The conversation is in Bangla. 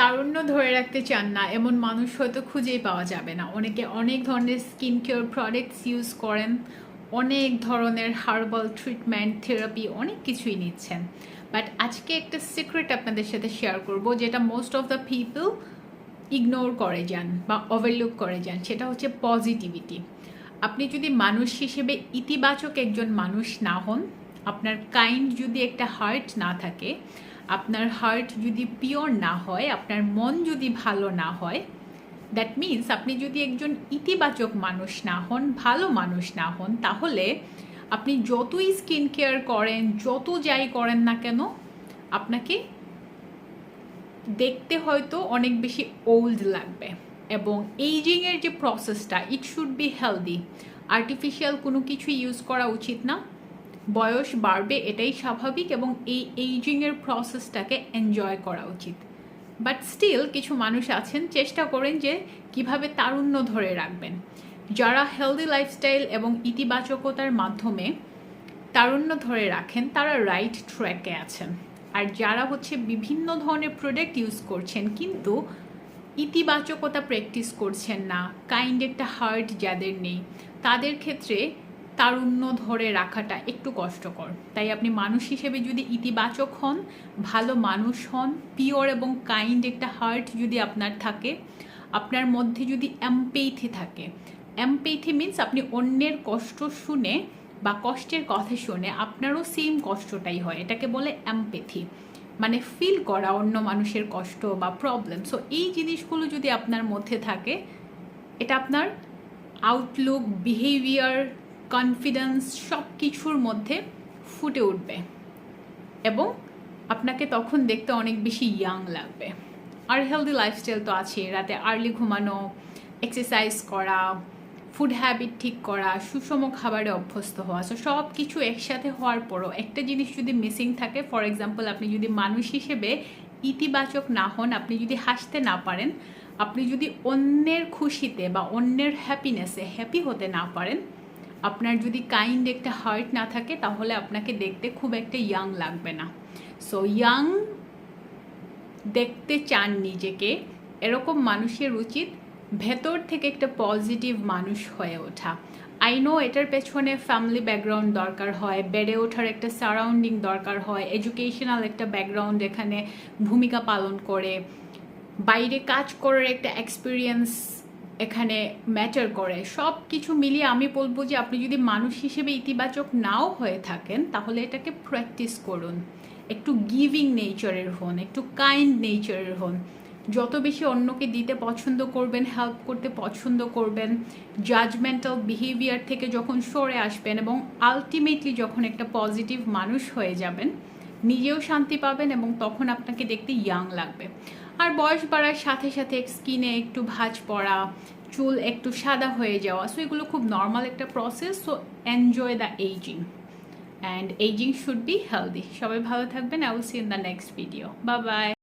তারুণ্য ধরে রাখতে চান না, এমন মানুষ হয়তো খুঁজেই পাওয়া যাবে না। অনেকে অনেক ধরনের স্কিন কেয়ার প্রোডাক্টস ইউজ করেন, অনেক ধরনের হার্বাল ট্রিটমেন্ট থেরাপি অনেক কিছুই নিচ্ছেন। বাট আজকে একটা সিক্রেট আপনাদের সাথে শেয়ার করব, যেটা most of the people ignore করে যান বা ওভারলুক করে যান, সেটা হচ্ছে পজিটিভিটি আপনি যদি মানুষ হিসেবে ইতিবাচক একজন মানুষ না হন, আপনার কাইন্ড যদি একটা হার্ট না থাকে আপনার হার্ট যদি পিওর না হয়, আপনার মন যদি ভালো না হয় দ্যাট মিন্স আপনি যদি একজন ইতিবাচক মানুষ না হন, ভালো মানুষ না হন, তাহলে আপনি যতই স্কিন কেয়ার করেন, যত যাই করেন না কেন, আপনাকে দেখতে হয়তো অনেক বেশি ওল্ড লাগবে। এবং এইজিংয়ের যে প্রসেসটা it should be healthy artificial কোনো কিছু ইউজ করা উচিত না। বয়স বাড়বে এটাই স্বাভাবিক এবং এই এইজিংয়ের প্রসেসটাকে এনজয় করা উচিত। বাট স্টিল কিছু মানুষ আছেন, চেষ্টা করেন যে কীভাবে তারুণ্য ধরে রাখবেন। যারা হেলদি লাইফস্টাইল এবং ইতিবাচকতার মাধ্যমে তারুণ্য ধরে রাখেন, তারা রাইট ট্র্যাকে আছেন। আর যারা হচ্ছে বিভিন্ন ধরনের প্রোডাক্ট ইউজ করছেন, কিন্তু ইতিবাচকতা প্র্যাকটিস করছেন না কাইন্ড একটা হার্ট যাদের নেই, তাদের ক্ষেত্রে তারুণ্য ধরে রাখাটা একটু কষ্টকর। তাই আপনি মানুষ হিসেবে যদি ইতিবাচক হন, ভালো মানুষ হন পিওর এবং কাইন্ড একটা হার্ট যদি আপনার থাকে, আপনার মধ্যে যদি অ্যাম্পেইথি থাকে অ্যাম্পেইথি মিন্স আপনি অন্যের কষ্ট শুনে বা কষ্টের কথা শুনে আপনারও সেম কষ্টটাই হয়। এটাকে বলে অ্যাম্পেথি মানে ফিল করা অন্য মানুষের কষ্ট বা প্রবলেম সো এই জিনিসগুলো যদি আপনার মধ্যে থাকে, এটা আপনার আউটলুক বিহেভিয়ার কনফিডেন্স সব কিছুর মধ্যে ফুটে উঠবে এবং আপনাকে তখন দেখতে অনেক বেশি ইয়াং লাগবে। আর হেলদি লাইফস্টাইল তো আছে রাতে আর্লি ঘুমানো এক্সারসাইজ করা ফুড হ্যাবিট ঠিক করা, সুষম খাবারে অভ্যস্ত হওয়া সো সব কিছু একসাথে হওয়ার পরও একটা জিনিস যদি মিসিং থাকে ফর এক্সাম্পল আপনি যদি মানুষ হিসেবে ইতিবাচক না হন, আপনি যদি হাসতে না পারেন, আপনি যদি অন্যের খুশিতে বা অন্যের হ্যাপিনেসে হ্যাপি হতে না পারেন আপনার যদি কাইন্ড একটা হার্ট না থাকে, তাহলে আপনাকে দেখতে খুব একটা ইয়াং লাগবে না। সো ইয়াং দেখতে চান নিজেকে, এরকম মানুষের উচিত ভেতর থেকে একটা পজিটিভ মানুষ হয়ে ওঠা। আই নো এটার পেছনে ফ্যামিলি ব্যাকগ্রাউন্ড দরকার হয়, বেড়ে ওঠার একটা সারাউন্ডিং দরকার হয় এডুকেশনাল একটা ব্যাকগ্রাউন্ড এখানে ভূমিকা পালন করে, বাইরে কাজ করার একটা এক্সপিরিয়েন্স এখানে ম্যাটার করে। সব কিছু মিলিয়ে আমি বলব যে আপনি যদি মানুষ হিসেবে ইতিবাচক নাও হয়ে থাকেন, তাহলে এটাকে প্র্যাকটিস করুন। একটু গিভিং নেচারের হন, একটু কাইন্ড নেচারের হন। যত বেশি অন্যকে দিতে পছন্দ করবেন হেল্প করতে পছন্দ করবেন জাজমেন্টাল বিহেভিয়ার থেকে যখন সরে আসবেন এবং আলটিমেটলি যখন একটা পজিটিভ মানুষ হয়ে যাবেন, নিজেও শান্তি পাবেন এবং তখন আপনাকে দেখতে ইয়াং লাগবে। আর বয়স বাড়ার সাথে সাথে স্কিনে একটু ভাজ পড়া, চুল একটু সাদা হয়ে যাওয়া সো এগুলো খুব নর্মাল একটা process so enjoy the aging and aging should be healthy সবাই ভালো থাকবেন I will see in the next video bye bye